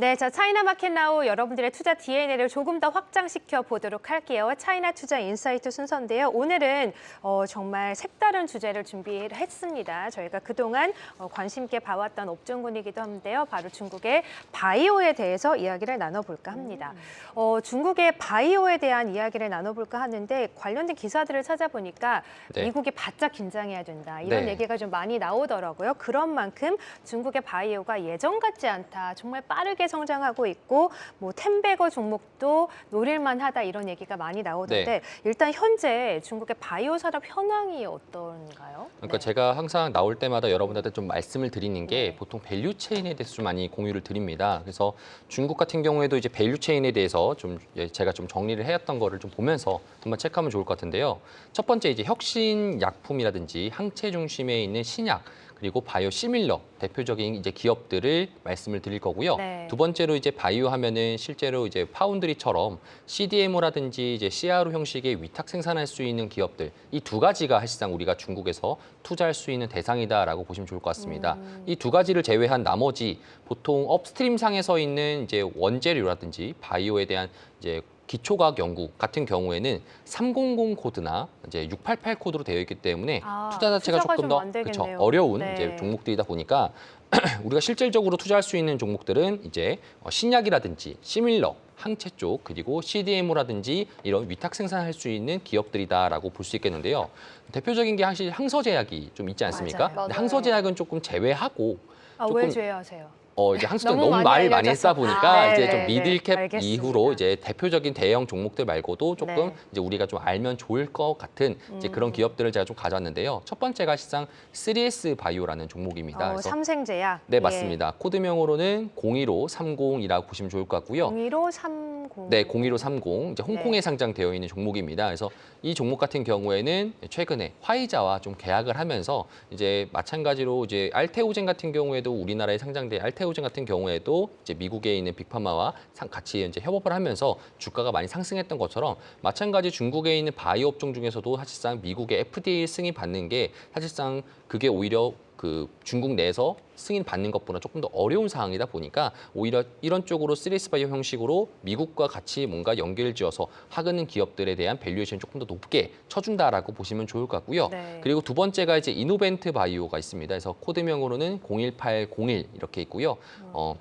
네, 자 차이나 마켓 나우 여러분들의 투자 DNA를 조금 더 확장시켜 보도록 할게요. 차이나 투자 인사이트 순서인데요. 오늘은 어, 정말 색다른 주제를 준비했습니다. 저희가 그동안 어, 관심 있게 봐왔던 업종군이기도 한데요. 바로 중국의 바이오에 대해서 이야기를 나눠볼까 합니다. 어, 중국의 바이오에 대한 이야기를 나눠볼까 하는데 관련된 기사들을 찾아보니까 네. 미국이 바짝 긴장해야 된다 이런 네. 얘기가 좀 많이 나오더라고요. 그런 만큼 중국의 바이오가 예전 같지 않다. 정말 빠르게 성장하고 있고 뭐 템베거 종목도 노릴만 하다 이런 얘기가 많이 나오던데 네. 일단 현재 중국의 바이오 산업 현황이 어떤가요? 그러니까 네. 제가 항상 나올 때마다 여러분들한테 좀 말씀을 드리는 게 네. 보통 밸류 체인에 대해서 좀 많이 공유를 드립니다. 그래서 중국 같은 경우에도 이제 밸류 체인에 대해서 좀 예, 제가 좀 정리를 해왔던 거를 좀 보면서 한번 체크하면 좋을 것 같은데요. 첫 번째 이제 혁신 약품이라든지 항체 중심에 있는 신약 그리고 바이오 시밀러 대표적인 이제 기업들을 말씀을 드릴 거고요. 네. 두 번째로 이제 바이오 하면은 실제로 이제 파운드리처럼 CDMO라든지 이제 CRO 형식의 위탁 생산할 수 있는 기업들 이 두 가지가 사실상 우리가 중국에서 투자할 수 있는 대상이다라고 보시면 좋을 것 같습니다. 음. 이두 가지를 제외한 나머지 보통 업스트림 상에서 있는 이제 원재료라든지 바이오에 대한 이제 기초과학 연구 같은 경우에는 300 코드나 이제 688 코드로 되어 있기 때문에 아, 투자 자체가 조금 좀더안 그쵸. 어려운 네. 이제 종목들이다 보니까 우리가 실질적으로 투자할 수 있는 종목들은 이제 어, 신약이라든지 시밀러 항체 쪽 그리고 CDMO라든지 이런 위탁 생산할 수 있는 기업들이다라고 볼 수 있겠는데요. 대표적인 게 사실 항서제약이 좀 있지 않습니까? 맞아요. 항서제약은 조금 제외하고 아, 왜 조금- 제외하세요? 어 이제 항상 너무 너무, 많이 말 많이 알려져서. 했다 보니까 아, 이제 네, 좀 네, 미들캡 알겠습니다. 이후로 이제 대표적인 대형 종목들 말고도 조금 네. 이제 우리가 좀 알면 좋을 것 같은 이제 음. 그런 기업들을 제가 좀 가져왔는데요. 첫 번째가 실상 3S 바이오라는 종목입니다. 어, 그래서 삼생제약. 네 맞습니다. 코드명으로는 01530이라고 보시면 좋을 것 같고요. 01530. 네, 01530 이제 홍콩에 네. 상장되어 있는 종목입니다. 그래서 이 종목 같은 경우에는 최근에 화이자와 좀 계약을 하면서 이제 마찬가지로 이제 알테오젠 같은 경우에도 우리나라에 상장된 알테오젠 같은 경우에도 이제 미국에 있는 빅파마와 상- 같이 이제 협업을 하면서 주가가 많이 상승했던 것처럼 마찬가지 중국에 있는 바이오 업종 중에서도 사실상 미국의 FDA 승인 받는 게 사실상 그게 오히려 그 중국 내에서 승인 받는 것보다 조금 더 어려운 상황이다 보니까 오히려 이런 쪽으로 쓰리스 바이오 형식으로 미국과 같이 뭔가 연결을 지어서 하는 기업들에 대한 밸류에이션 조금 더 높게 쳐준다라고 보시면 좋을 것 같고요. 네. 그리고 두 번째가 이제 이노벤트 바이오가 있습니다. 그래서 코드명으로는 01801 이렇게 있고요. 어,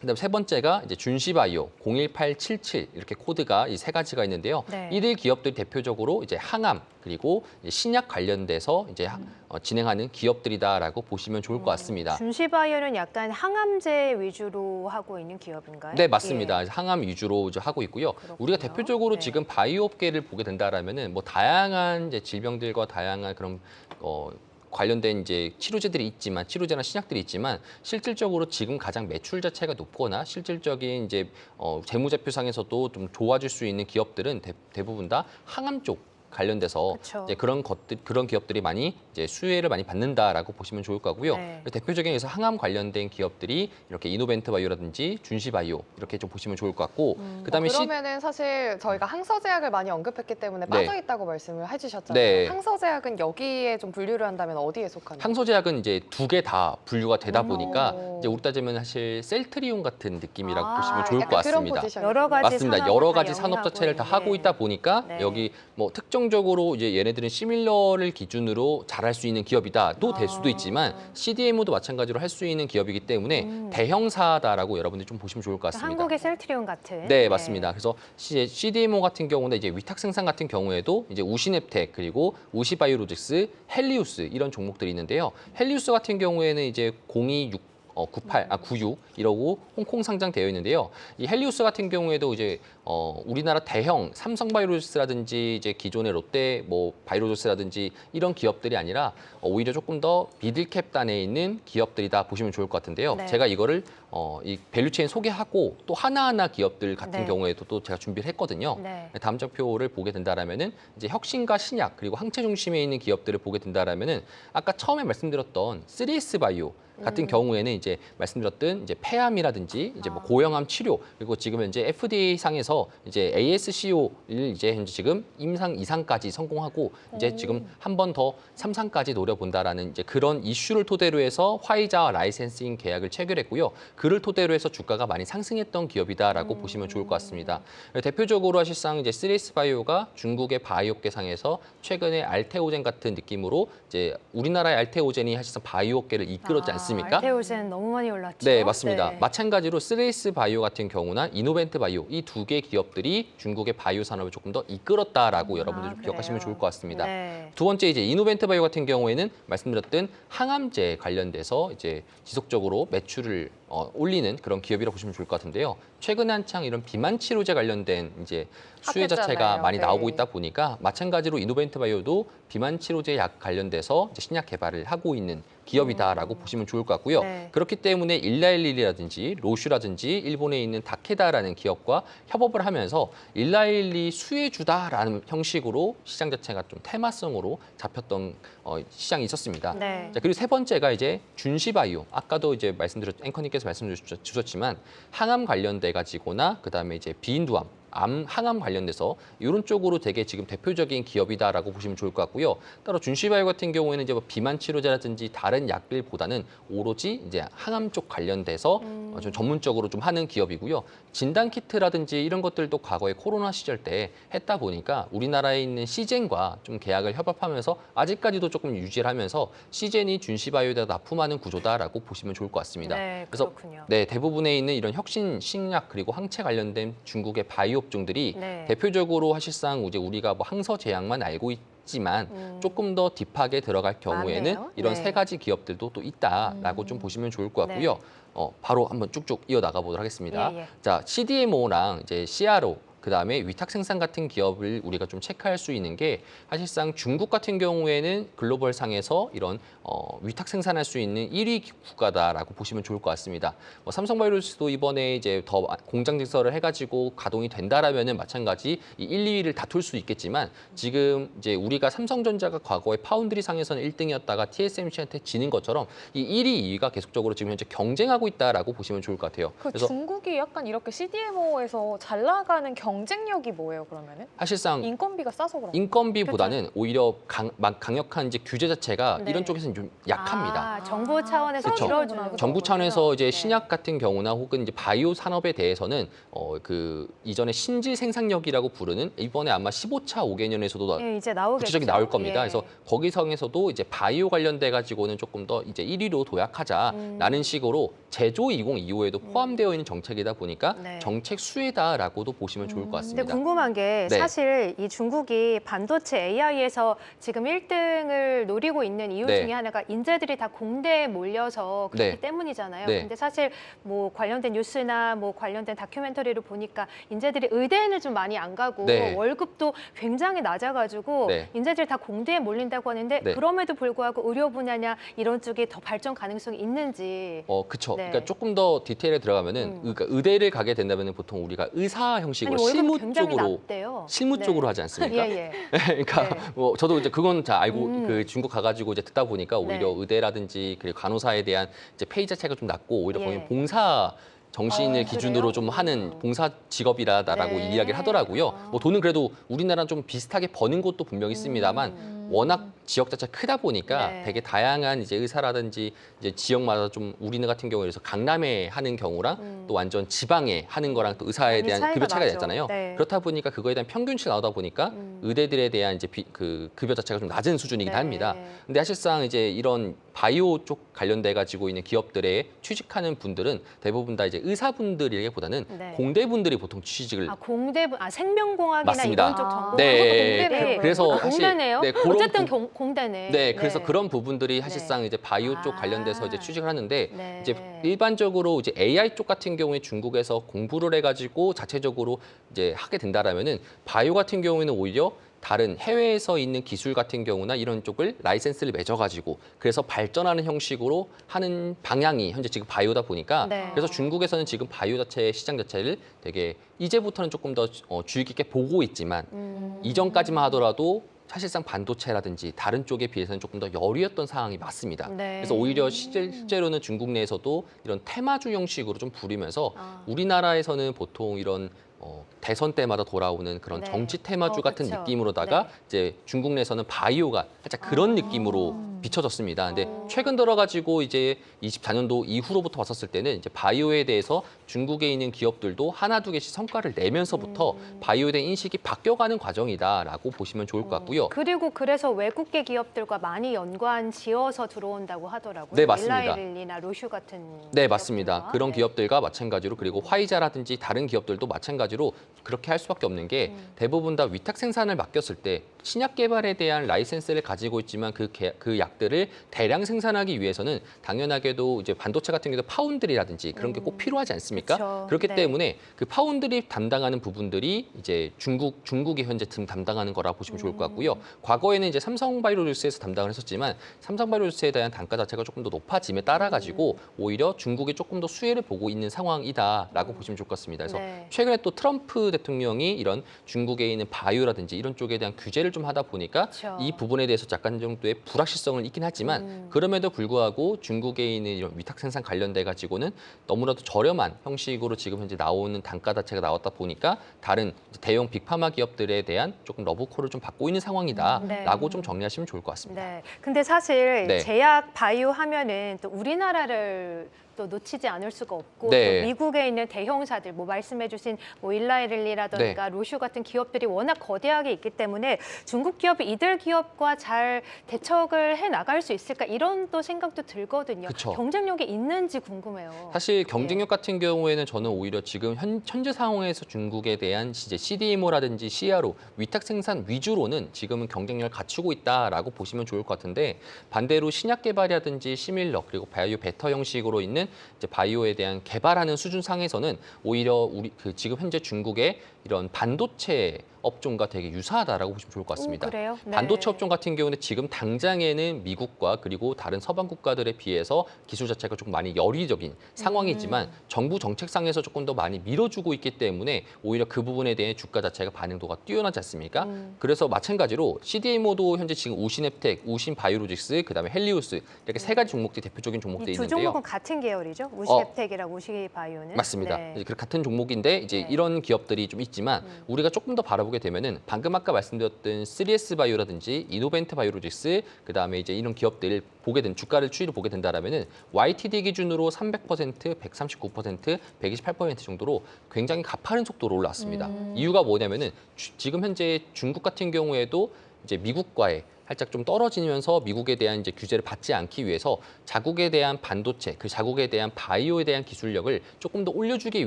그다음 세 번째가 이제 준시바이오 01877 이렇게 코드가 이 세 가지가 있는데요. 네. 이들 기업들이 대표적으로 이제 항암 그리고 이제 신약 관련돼서 이제 하- 어, 진행하는 기업들이다라고 보시면 좋을 것 같습니다. 준시바이오는 약간 항암제 위주로 하고 있는 기업인가요? 네 맞습니다. 예. 항암 위주로 이제 하고 있고요. 그렇군요. 우리가 대표적으로 네. 지금 바이오 업계를 보게 된다라면은 뭐 다양한 이제 질병들과 다양한 그런 어 관련된 이제 치료제들이 있지만 치료제나 신약들이 있지만 실질적으로 지금 가장 매출 자체가 높거나 실질적인 이제 어 재무제표상에서도 좀 좋아질 수 있는 기업들은 대, 대부분 다 항암 쪽 관련돼서 그쵸. 이제 그런 것들 그런 기업들이 많이 이제 수혜를 많이 받는다라고 보시면 좋을 거고요. 네. 대표적인 그래서 항암 관련된 기업들이 이렇게 이노벤트 바이오라든지 준시 바이오 이렇게 좀 보시면 좋을 것 같고 음. 그다음에 시 그러면은 사실 저희가 항서제약을 많이 언급했기 때문에 네. 빠져 있다고 말씀을 해주셨잖아요. 네. 항서제약은 여기에 좀 분류를 한다면 어디에 속하나요? 항소제약은 이제 두 개 다 분류가 되다 음. 보니까 오. 이제 우리 따지면 사실 셀트리온 같은 느낌이라고 아, 보시면 좋을 것 같습니다. 여러 가지 맞습니다. 여러 다 가지 산업 자체를 다 있는. 하고 있다 보니까 네. 여기 뭐 특정 적으로 이제 얘네들은 시밀러를 기준으로 잘할 수 있는 기업이다도 될 수도 아. 있지만 CDMO도 마찬가지로 할 수 있는 기업이기 때문에 음. 대형사다라고 여러분들이 좀 보시면 좋을 것 같습니다. 한국의 셀트리온 같은. 네, 맞습니다. 그래서 시- CDMO 같은 경우는 이제 위탁 생산 같은 경우에도 이제 우시넵텍 그리고 우시바이오로직스, 헬리우스 이런 종목들이 있는데요. 헬리우스 같은 경우에는 이제 026 어, 98, 아, 96 이러고 홍콩 상장되어 있는데요. 이 헬리우스 같은 경우에도 이제 어, 우리나라 대형 삼성 바이오로직스라든지 이제 기존의 롯데 뭐 바이오로직스라든지 이런 기업들이 아니라 어, 오히려 조금 더 미들캡 단에 있는 기업들이다 보시면 좋을 것 같은데요. 네. 제가 이거를 어, 이 밸류체인 소개하고 또 하나하나 기업들 같은 네. 경우에도 또 제가 준비를 했거든요. 네. 다음 장표를 보게 된다라면은 이제 혁신과 신약 그리고 항체 중심에 있는 기업들을 보게 된다라면은 아까 처음에 말씀드렸던 3S 바이오 같은 음. 경우에는 이제 말씀드렸던 이제 폐암이라든지 이제 뭐 아. 고형암 치료 그리고 지금 현재 FDA 상에서 해서 이제 ASCO를 이제 현재 지금 임상 이상까지 성공하고 이제 지금 한 번 더 삼상까지 노려본다라는 이제 그런 이슈를 토대로 해서 화이자와 라이센싱 계약을 체결했고요. 그를 토대로 해서 주가가 많이 상승했던 기업이다라고 보시면 좋을 것 같습니다. 대표적으로 사실상 이제 쓰리스 바이오가 중국의 바이오계상에서 최근에 알테오젠 같은 느낌으로 이제 우리나라의 알테오젠이 사실상 바이오계를 이끌었지 아, 않습니까? 알테오젠 너무 많이 올랐죠. 네, 맞습니다. 네. 마찬가지로 쓰레이스 바이오 같은 경우나 이노벤트 바이오 이 두 개 기업들이 중국의 바이오 산업을 조금 더 이끌었다라고 여러분들 좀 아, 기억하시면? 좋을 것 같습니다. 네. 두 번째 이제 이노벤트 바이오 같은 경우에는 말씀드렸던 항암제 관련돼서 이제 지속적으로 매출을 어, 올리는 그런 기업이라고 보시면 좋을 것 같은데요. 최근에 한창 이런 비만 치료제 관련된 이제 수혜 자체가. 많이 네. 나오고 있다 보니까 마찬가지로 이노벤트 바이오도 비만 치료제 약 관련돼서 신약 개발을 하고 있는 기업이다라고 보시면 좋을 것 같고요. 네. 그렇기 때문에 일라일리라든지 로슈라든지 일본에 있는 다케다라는 기업과 협업을 하면서 일라일리 수혜주다라는 형식으로 시장 자체가 좀 테마성으로 잡혔던 어, 시장이 있었습니다. 네. 자, 그리고 세 번째가 이제 준시바이오. 아까도 이제 말씀드렸 앵커님께서 말씀 주셨- 주셨지만 항암 관련돼 가지고나 그다음에 이제 비인두암 암 항암 관련돼서 이런 쪽으로 되게 지금 대표적인 기업이다라고 보시면 좋을 것 같고요. 따로 준시바이오 같은 경우에는 이제 뭐 비만 치료제라든지 다른 약들보다는 오로지 이제 항암 쪽 관련돼서 어, 좀 전문적으로 좀 하는 기업이고요. 진단 키트라든지 이런 것들도 과거에 코로나 시절 때 했다 보니까 우리나라에 있는 시젠과 좀 계약을 협업하면서 아직까지도 조금 유지를 하면서 시젠이 준시바이오에다 납품하는 구조다라고 보시면 좋을 것 같습니다. 네, 그래서. 네, 대부분에 있는 이런 혁신 식약 그리고 항체 관련된 중국의 바이오 업종들이 네. 대표적으로 사실상 이제 우리가 뭐 항서 제약만 알고 있 지만 음. 조금 더 딥하게 들어갈 경우에는 많네요. 이런 네. 세 가지 기업들도 또 있다라고 좀 보시면 좋을 것 같고요. 네. 어, 바로 한번 쭉쭉 이어 나가 보도록 하겠습니다. 예, 예. 자, CDMO랑 이제 CRO 그다음에 위탁 생산 같은 기업을 우리가 좀 체크할 수 있는 게 사실상 중국 같은 경우에는 글로벌 상에서 이런 어, 위탁 생산할 수 있는 1위 국가다라고 보시면 좋을 것 같습니다. 뭐 삼성바이오로스도 이번에 이제 더 공장 증설을 해가지고 가동이 된다라면은 마찬가지 이 1, 2위를 다툴 수 있겠지만 지금 이제 우리가 삼성전자가 과거에 파운드리 상에서는 1등이었다가 TSMC한테 지는 것처럼 이 1위, 2위가 계속적으로 지금 현재 경쟁하고 있다라고 보시면 좋을 것 같아요. 그 중국이 약간 이렇게 CDMO에서 잘 나가는 경 쟁력이 뭐예요, 그러면은? 사실상 인건비가 싸서 그런가? 인건비보다는 오히려 강, 막 강력한 이제 규제 자체가 네. 이런 쪽에서는 좀 약합니다. 아, 정부 차원에서 그쵸. 밀어주는 그쵸. 정부. 차원에서 이제 네. 신약 같은 경우나 혹은 이제 바이오 산업에 대해서는 어 그 이전에 신질 생산력이라고 부르는 이번에 아마 15차 5개년에서도 예, 이제 나오겠죠. 구체적이 나올 겁니다. 예. 그래서 거기서에서도 이제 바이오 관련돼 가지고는 조금 더 이제 1위로 도약하자라는 음. 식으로 제조 2025에도 포함되어 있는 정책이다 보니까 네. 정책 수혜다라고도 보시면 좋을 것 근데 같습니다. 궁금한 게 네. 사실 이 중국이 반도체 AI에서 지금 1등을 노리고 있는 이유 네. 중에 하나가 인재들이 다 공대에 몰려서 그렇기 네. 때문이잖아요. 네. 근데 사실 뭐 관련된 뉴스나 뭐 관련된 다큐멘터리를 보니까 인재들이 의대에는 좀 많이 안 가고 네. 월급도 굉장히 낮아가지고 네. 인재들이 다 공대에 몰린다고 하는데 네. 그럼에도 불구하고 의료 분야냐 이런 쪽이 더 발전 가능성이 있는지 어, 그쵸. 네. 그러니까 조금 더 디테일에 들어가면은 음. 그러니까 의대를 가게 된다면 보통 우리가 의사 형식으로 실무 쪽으로. 실무 네. 쪽으로 하지 않습니까? 예, 예. 그러니까 네. 뭐 저도 이제 그건 잘 알고 음. 그 중국 가가지고 이제 듣다 보니까 오히려 네. 의대라든지 그리고 간호사에 대한 이제 페이 자 체가 좀 낮고 오히려 예. 거기 봉사 정신을 어, 기준으로 그래요? 좀 하는 음. 봉사 직업이라다라고 네. 이야기를 하더라고요. 아. 뭐 돈은 그래도 우리나라랑 좀 비슷하게 버는 곳도 분명히 있습니다만 음. 워낙 지역 자체가 크다 보니까 네. 되게 다양한 이제 의사라든지 이제 지역마다 좀 우리는 같은 경우에 서 강남에 하는 경우랑 음. 또 완전 지방에 하는 거랑 또 의사에 대한 차이가 급여 차이가 나죠. 있잖아요. 네. 그렇다 보니까 그거에 대한 평균치가 나오다 보니까 음. 의대들에 대한 이제 비, 그 급여 자체가 좀 낮은 수준이긴 네. 합니다. 근데 사실상 이제 이런 바이오 쪽 관련돼 가지고 있는 기업들에 취직하는 분들은 대부분 다 이제 의사분들이기보다는 네. 공대분들이 보통 취직을 아 공대 아 생명공학이나 맞습니다. 이런 쪽 전공 네. 그것도 공대네요. 그래서 아, 사실- 공대네요. 네, 그런 어쨌든 부- 경- 공대네. 네, 그래서 그런 부분들이 사실상 이제 바이오 쪽 아. 관련돼서 이제 취직을 하는데 네. 이제 일반적으로 이제 AI 쪽 같은 경우에 중국에서 공부를 해가지고 자체적으로 이제 하게 된다라면은 바이오 같은 경우에는 오히려 다른 해외에서 있는 기술 같은 경우나 이런 쪽을 라이센스를 맺어가지고 그래서 발전하는 형식으로 하는 방향이 현재 지금 바이오다 보니까 네. 그래서 중국에서는 지금 바이오 자체의 시장 자체를 되게 이제부터는 조금 더 어, 주의 깊게 보고 있지만 음. 이전까지만 하더라도 사실상 반도체라든지 다른 쪽에 비해서는 조금 더 여리였던 상황이 맞습니다. 네. 그래서 오히려 실제, 실제로는 중국 내에서도 이런 테마주 형식으로 좀 부리면서 아. 우리나라에서는 보통 이런 어, 대선 때마다 돌아오는 그런 네. 정치 테마주 어, 같은 그쵸. 느낌으로다가 네. 이제 중국 내에서는 바이오가 살짝 그런 아. 느낌으로 비춰졌습니다. 근데 어. 최근 들어가지고 이제 24년도 이후로부터 봤었을 때는 이제 바이오에 대해서 중국에 있는 기업들도 하나 두 개씩 성과를 내면서부터 음. 바이오에 대한 인식이 바뀌어가는 과정이다라고 보시면 좋을 것 같고요. 그리고 그래서 외국계 기업들과 많이 연관 지어서 들어온다고 하더라고요. 네, 맞습니다. 일라이릴리나 로슈 같은 네, 맞습니다. 그런 네. 기업들과 마찬가지로 그리고 화이자라든지 다른 기업들도 마찬가지로 그렇게 할 수밖에 없는 게 음. 대부분 다 위탁 생산을 맡겼을 때 신약 개발에 대한 라이센스를 가지고 있지만 그, 개- 그 약 들을 대량 생산하기 위해서는 당연하게도 이제 반도체 같은 경우도 파운드리라든지 그런 게 꼭 필요하지 않습니까? 음. 그쵸. 그렇기 네. 때문에 그 파운드리 담당하는 부분들이 이제 중국 중국이 현재 지금 담당하는 거라 보시면 좋을 것 같고요. 음. 과거에는 이제 삼성바이오로스에서 담당을 했었지만 삼성바이오로스에 대한 단가 자체가 조금 더 높아짐에 따라 가지고 음. 오히려 중국이 조금 더 수혜를 보고 있는 상황이다라고 보시면 좋을 것 같습니다. 그래서 네. 최근에 또 트럼프 대통령이 이런 중국에 있는 바이오라든지 이런 쪽에 대한 규제를 좀 하다 보니까 그쵸. 이 부분에 대해서 약간 정도의 불확실성을 있긴 하지만 음. 그럼에도 불구하고 중국에 있는 이런 위탁 생산 관련돼 가지고는 너무나도 저렴한 형식으로 지금 현재 나오는 단가 자체가 나왔다 보니까 다른 대형 빅파마 기업들에 대한 조금 러브콜을 좀 받고 있는 상황이다라고 네. 좀 정리하시면 좋을 것 같습니다. 네. 근데 사실 네. 제약 바이오 하면은 또 우리나라를 또 놓치지 않을 수가 없고 네. 또 미국에 있는 대형사들 뭐 말씀해주신 뭐 일라이릴리라던가 네. 로슈 같은 기업들이 워낙 거대하게 있기 때문에 중국 기업이 이들 기업과 잘 대척을 해 나갈 수 있을까 이런 또 생각도 들거든요. 그쵸. 경쟁력이 있는지 궁금해요. 사실 경쟁력 같은 경우에는 저는 오히려 지금 현, 현재 상황에서 중국에 대한 이제 CDMO라든지 CRO 위탁 생산 위주로는 지금은 경쟁력을 갖추고 있다라고 보시면 좋을 것 같은데 반대로 신약 개발이라든지 시밀러 그리고 바이오 베터 형식으로 있는 이제 바이오에 대한 개발하는 수준 상에서는 오히려 우리 그 지금 현재 중국의 이런 반도체 업종과 되게 유사하다라고 보시면 좋을 것 같습니다. 오, 그래요? 네. 반도체 업종 같은 경우는 지금 당장에는 미국과 그리고 다른 서방 국가들에 비해서 기술 자체가 조금 많이 열의적인 상황이지만 음. 정부 정책상에서 조금 더 많이 밀어주고 있기 때문에 오히려 그 부분에 대해 주가 자체가 반응도가 뛰어나지 않습니까? 음. 그래서 마찬가지로 CDMO도 현재 지금 우신앱텍, 우신바이오로직스, 그다음에 헬리우스 이렇게 세 가지 종목들이 대표적인 종목들이 이두 있는데요. 종목은 같은 계열이죠? 우시앱텍이랑 우시바이오는 맞습니다. 네. 같은 종목인데 이제 네. 이런 기업들이 좀 있지만 음. 우리가 조금 더 바라보게 되면은 방금 아까 말씀드렸던 3S 바이오라든지 이노벤트 바이오로직스 그다음에 이제 이런 기업들을 보게 된 주가를 추이를 보게 된다라면은 YTD 기준으로 300%, 139%, 128% 정도로 굉장히 가파른 속도로 올라왔습니다. 음. 이유가 뭐냐면은 주- 지금 현재 중국 같은 경우에도 이제 미국과의 살짝 좀 떨어지면서 미국에 대한 이제 규제를 받지 않기 위해서 자국에 대한 반도체, 그 자국에 대한 바이오에 대한 기술력을 조금 더 올려주기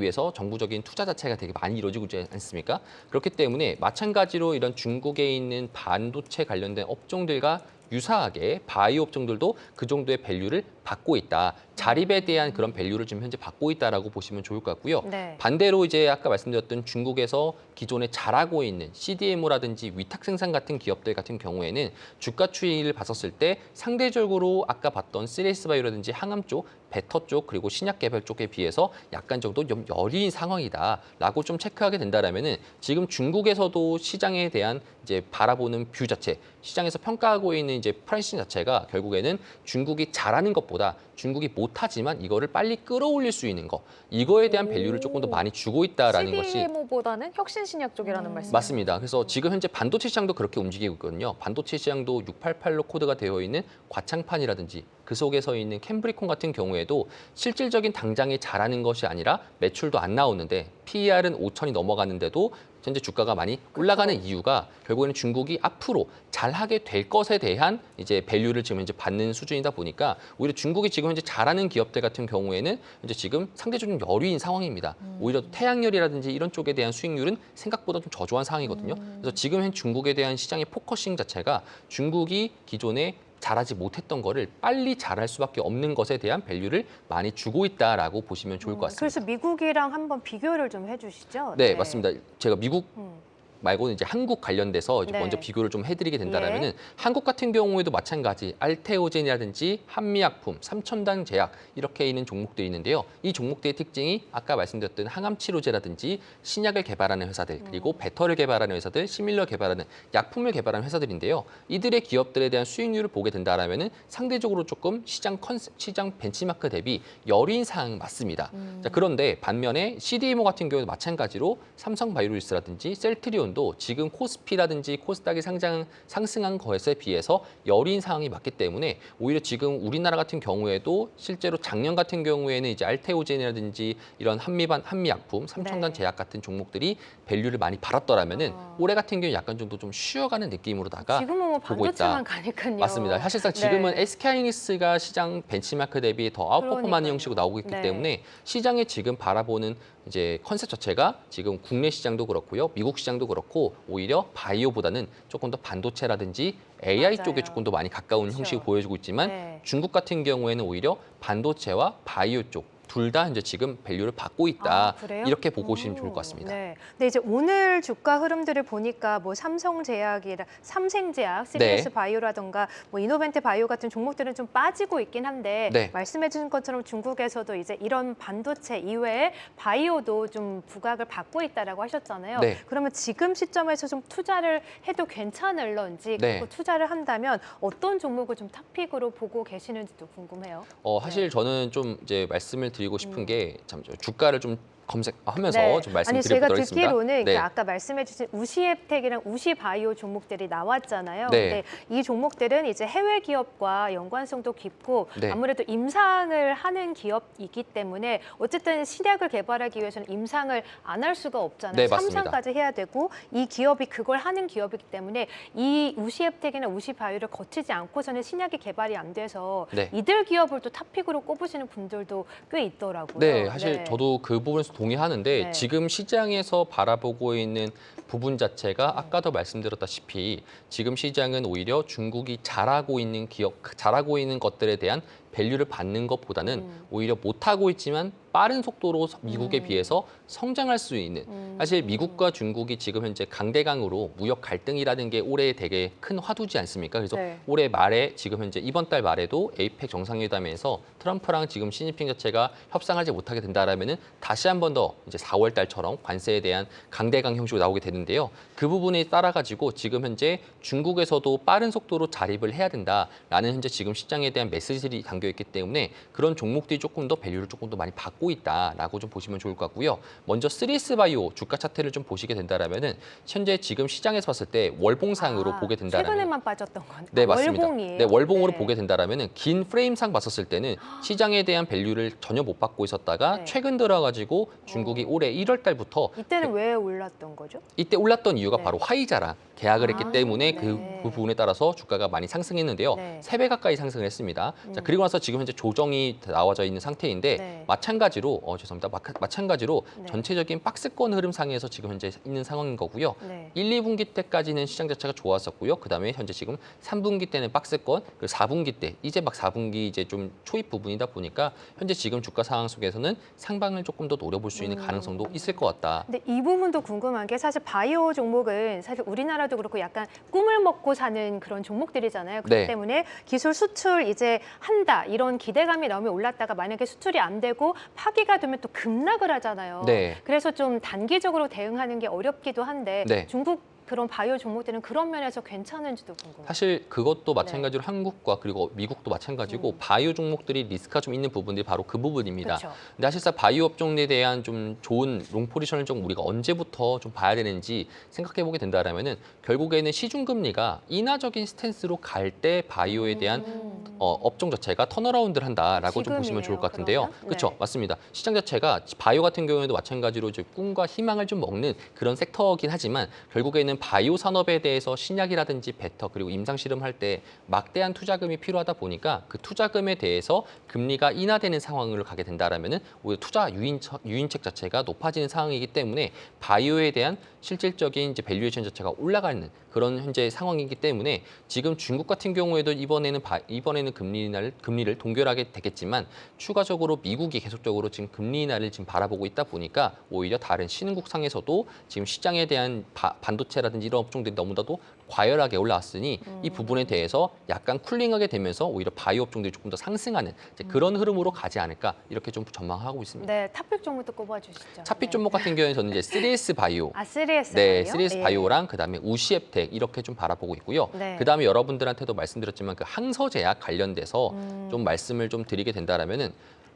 위해서 정부적인 투자 자체가 되게 많이 이루어지고 있지 않습니까? 그렇기 때문에 마찬가지로 이런 중국에 있는 반도체 관련된 업종들과 유사하게 바이오 업종들도 그 정도의 밸류를 받고 있다. 자립에 대한 그런 밸류를 지금 현재 받고 있다라고 보시면 좋을 것 같고요. 네. 반대로 이제 아까 말씀드렸던 중국에서 기존에 잘하고 있는 CDMO라든지 위탁 생산 같은 기업들 같은 경우에는 주가 추이를 봤었을 때 상대적으로 아까 봤던 시리스 바이오라든지 항암 쪽, 베터 쪽 그리고 신약 개발 쪽에 비해서 약간 정도 좀 여리인 상황이다라고 좀 체크하게 된다라면은 지금 중국에서도 시장에 대한 이제 바라보는 뷰 자체, 시장에서 평가하고 있는 이제 프라이싱 자체가 결국에는 중국이 잘하는 것보다 중국이 못하지만 이거를 빨리 끌어올릴 수 있는 거 이거에 대한 밸류를 조금 더 많이 주고 있다라는 것이 CDMO보다는 혁신 신약 쪽이라는 음. 말씀. 맞습니다. 그래서 지금 현재 반도체 시장도 그렇게 움직이고 있거든요. 반도체 시장도 688로 코드가 되어 있는 과창판이라든지 그 속에 서 있는 캠브리콘 같은 경우에 도 실질적인 당장에 잘하는 것이 아니라 매출도 안 나오는데 PER은 5천이 넘어가는데도 현재 주가가 많이 올라가는 이유가 결국에는 중국이 앞으로 잘하게 될 것에 대한 이제 밸류를 지금 현재 받는 수준이다 보니까 오히려 중국이 지금 현재 잘하는 기업들 같은 경우에는 이제 지금 상대적으로 좀 여리인 상황입니다. 오히려 태양열이라든지 이런 쪽에 대한 수익률은 생각보다 좀 저조한 상황이거든요. 그래서 지금 현 중국에 대한 시장의 포커싱 자체가 중국이 기존에 잘하지 못했던 거를 빨리 잘할 수밖에 없는 것에 대한 밸류를 많이 주고 있다라고 보시면 좋을 것 같습니다. 그래서 미국이랑 한번 비교를 좀 해주시죠. 네, 맞습니다. 제가 미국 음. 말고는 이제 한국 관련돼서 이제 네. 먼저 비교를 좀 해드리게 예. 된다면은 한국 같은 경우에도 마찬가지 알테오젠이라든지 한미약품, 삼천당 제약 이렇게 있는 종목들이 있는데요. 이 종목들의 특징이 아까 말씀드렸던 항암 치료제라든지 신약을 개발하는 회사들 그리고 배터리를 개발하는 회사들, 시밀러 개발하는 약품을 개발하는 회사들인데요. 이들의 기업들에 대한 수익률을 보게 된다라면은 상대적으로 조금 시장 컨셉, 시장 벤치마크 대비 여린 상황 맞습니다. 자, 그런데 반면에 CDMO 같은 경우도 마찬가지로 삼성바이오리스라든지 셀트리온 도 지금 코스피라든지 코스닥이 상장 상승한 것에 비해서 여린 상황이 맞기 때문에 오히려 지금 우리나라 같은 경우에도 실제로 작년 같은 경우에는 이제 알테오젠이라든지 이런 한미반 한미약품, 삼천단 네. 제약 같은 종목들이 밸류를 많이 받았더라면은 아. 올해 같은 경우 약간 정도 좀 쉬어가는 느낌으로다가 지금은 뭐 보고 있다. 가니까요. 맞습니다. 사실상 지금은 네. SK하이닉스가 시장 벤치마크 대비 더 그러니까요. 형식으로 나오고 있기 네. 때문에 시장에 지금 바라보는 이제 컨셉 자체가 지금 국내 시장도 그렇고요, 미국 시장도 그렇고 오히려 바이오보다는 조금 더 반도체라든지 AI 맞아요. 쪽에 조금 더 많이 가까운 그렇죠. 형식을 보여주고 있지만 네. 중국 같은 경우에는 오히려 반도체와 바이오 쪽 둘 다 이제 지금 밸류를 받고 있다. 아? 이렇게 보고 보시면 좋을 오, 것 같습니다. 네. 근데 이제 오늘 주가 흐름들을 보니까 뭐 삼성제약이라 삼생제약, CBS 네. 바이오라던가 뭐 이노벤트 바이오 같은 종목들은 좀 빠지고 있긴 한데 네. 말씀해 주신 것처럼 중국에서도 이제 이런 반도체 이외에 바이오도 좀 부각을 받고 있다라고 하셨잖아요. 네. 그러면 지금 시점에서 좀 투자를 해도 괜찮을런지 네. 그리고 투자를 한다면 어떤 종목을 좀 탑픽으로 보고 계시는지도 궁금해요. 어, 사실 네. 저는 좀 이제 말씀을 드리 고 싶은 음. 게참 주가를 좀 검색하면서 네. 좀 아니 말씀드려 제가 보도록 하겠습니다. 듣기로는 네. 그 아까 말씀해주신 우시앱텍이랑 우시바이오 종목들이 나왔잖아요. 네. 근데 이 종목들은 이제 해외 기업과 연관성도 깊고 네. 아무래도 임상을 하는 기업이기 때문에 어쨌든 신약을 개발하기 위해서는 임상을 안 할 수가 없잖아요. 네, 맞습니다. 삼상까지 해야 되고 이 기업이 그걸 하는 기업이기 때문에 이 우시앱텍이나 우시바이오를 거치지 않고서는 신약이 개발이 안 돼서 네. 이들 기업을 또 탑픽으로 꼽으시는 분들도 꽤 있더라고요. 네, 사실 네. 저도 그 부분에서 동의하는데 네. 지금 시장에서 바라보고 있는 부분 자체가 아까도 말씀드렸다시피 지금 시장은 오히려 중국이 잘하고 있는 기업, 잘하고 있는 것들에 대한 밸류를 받는 것보다는 음. 오히려 못하고 있지만 빠른 속도로 미국에 음. 비해서 성장할 수 있는 음. 사실 미국과 중국이 지금 현재 강대강으로 무역 갈등이라는 게 올해 되게 큰 화두지 않습니까? 그래서 네. 올해 말에 지금 현재 이번 달 말에도 에이펙 정상회담에서 트럼프랑 지금 시진핑 자체가 협상하지 못하게 된다라면은 다시 한 번 더 이제 4월 달처럼 관세에 대한 강대강 형식으로 나오게 되는데요. 그 부분에 따라 가지고 지금 현재 중국에서도 빠른 속도로 자립을 해야 된다라는 현재 지금 시장에 대한 메시지들이 담겨 있기 때문에 그런 종목들이 조금 더 밸류를 조금 더 많이 받고 있다라고 좀 보시면 좋을 것 같고요. 먼저 3S 바이오 주가 차트를 좀 보시게 된다라면은 현재 지금 시장에서 봤을 때 월봉상으로 아, 보게 된다라면 최근에만 빠졌던 건네 아, 맞습니다. 월봉이에요. 네 월봉으로 네. 보게 된다라면은 긴 프레임상 봤었을 때는 시장에 대한 밸류를 전혀 못 받고 있었다가 네. 최근 들어 가지고 중국이 어. 올해 1월 달부터 이때는 왜 올랐던 거죠? 이때 올랐던 이유가 네. 바로 화이자랑 계약을 했기 아, 때문에 네. 그, 그 부분에 따라서 주가가 많이 상승했는데요. 네. 세배 가까이 상승을 했습니다. 자, 음. 그리고 나서 지금 현재 조정이 나와져 있는 상태인데 네. 마찬가지로 어, 죄송합니다. 마, 마찬가지로 네. 전체적인 박스권 흐름상에서 지금 현재 있는 상황인 거고요. 네. 1, 2분기 때까지는 시장 자체가 좋았었고요. 그다음에 현재 지금 3분기 때는 박스권, 그리고 4분기 때 이제 막 4분기 이제 좀 초입 부분이다 보니까 현재 지금 주가 상황 속에서는 상방을 조금 더 노려볼 수 있는 음. 가능성도 있을 것 같다. 근데 이 부분도 궁금한 게 사실 바이오 종목은 사실 우리나라도 그렇고 약간 꿈을 먹고 사는 그런 종목들이잖아요. 그렇기 네. 때문에 기술 수출 이제 한다 이런 기대감이 나오면 올랐다가 만약에 수출이 안 되고 파기가 되면 또 급락을 하잖아요. 네. 그래서 좀 단기적으로 대응하는 게 어렵기도 한데 네. 중국 그런 바이오 종목들은 그런 면에서 괜찮은지도 궁금해요. 사실 그것도 마찬가지로 한국과 그리고 미국도 마찬가지고 음. 바이오 종목들이 리스크가 좀 있는 부분들이 바로 그 부분입니다. 그렇죠. 근데 사실상 바이오 업종에 대한 좀 좋은 롱 포지션을 좀 우리가 언제부터 좀 봐야 되는지 생각해 보게 된다라면은 결국에는 시중 금리가 인하적인 스탠스로 갈 때 바이오에 대한 음. 어, 업종 자체가 턴어라운드를 한다라고 좀 보시면 좋을 것 같은데요. 지금이네요, 그렇죠, 네. 맞습니다. 시장 자체가 바이오 같은 경우에도 마찬가지로 이제 꿈과 희망을 좀 먹는 그런 섹터이긴 하지만 결국에는 바이오 산업에 대해서 신약이라든지 베터 그리고 임상 실험할 때 막대한 투자금이 필요하다 보니까 그 투자금에 대해서 금리가 인하되는 상황으로 가게 된다라면은 오히려 투자 유인 유인책 자체가 높아지는 상황이기 때문에 바이오에 대한 실질적인 이제 밸류에이션 자체가 올라가는 그런 현재 상황이기 때문에 지금 중국 같은 경우에도 이번에는 바, 이번에는 금리 인하를 금리를 동결하게 되겠지만 추가적으로 미국이 계속적으로 지금 금리 인하를 지금 바라보고 있다 보니까 오히려 다른 신흥국 상에서도 지금 시장에 대한 바- 반도체 라든지 이런 업종들이 너무나도 과열하게 올라왔으니 이 부분에 대해서 약간 쿨링하게 되면서 오히려 바이오 업종들이 조금 더 상승하는 이제 그런 흐름으로 가지 않을까 이렇게 좀 전망하고 있습니다. 네, 탑픽 종목도 꼽아주시죠. 차피 네. 종목 같은 경우에는 저는 이제 3S 바이오 아, 3S 네, 바이오? 3S 예. 바이오랑 그다음에 우시앱텍 이렇게 좀 바라보고 있고요. 네. 그다음에 여러분들한테도 말씀드렸지만 그 항서제약 관련돼서 음. 좀 말씀을 좀 드리게 된다라면은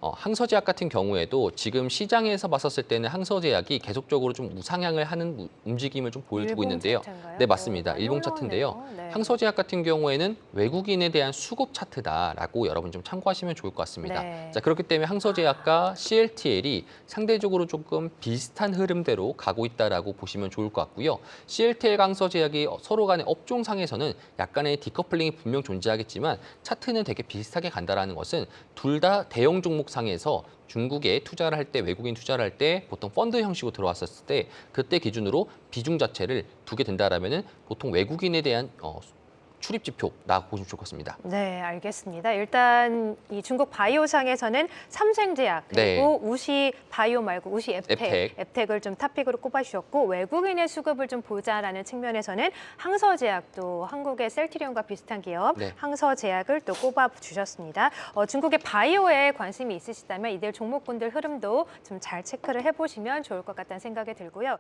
어, 항서제약 같은 경우에도 지금 시장에서 봤었을 때는 항서제약이 계속적으로 좀 우상향을 하는 무- 움직임을 좀 보여주고 있는데요. 차트인가요? 네, 맞습니다. 오, 많이 일봉 차트인데요. 네. 항서제약 같은 경우에는 외국인에 대한 수급 차트다라고 여러분 좀 참고하시면 좋을 것 같습니다. 네. 자 그렇기 때문에 항서제약과 CLTL이 상대적으로 조금 비슷한 흐름대로 가고 있다라고 보시면 좋을 것 같고요. CLTL 항서제약이 서로 간의 업종상에서는 약간의 디커플링이 분명 존재하겠지만 차트는 되게 비슷하게 간다라는 것은 둘 다 대형 종목 상에서 중국에 투자를 할 때 외국인 투자를 할 때 보통 펀드 형식으로 들어왔었을 때 그때 기준으로 비중 자체를 두게 된다라면은 보통 외국인에 대한 어, 출입 지표라고 보시면 좋을 것 같습니다. 네, 알겠습니다. 일단 이 중국 바이오상에서는 삼생제약 그리고 우시 바이오 말고 우시 앱텍, 앱텍. 앱텍 을 좀 탑픽으로 꼽아주셨고 외국인의 수급을 좀 보자라는 측면에서는 항서제약도 한국의 셀트리온과 비슷한 기업 네. 항서제약을 또 꼽아주셨습니다. 어, 중국의 바이오에 관심이 있으시다면 이들 종목군들 흐름도 좀 잘 체크를 해보시면 좋을 것 같다는 생각이 들고요.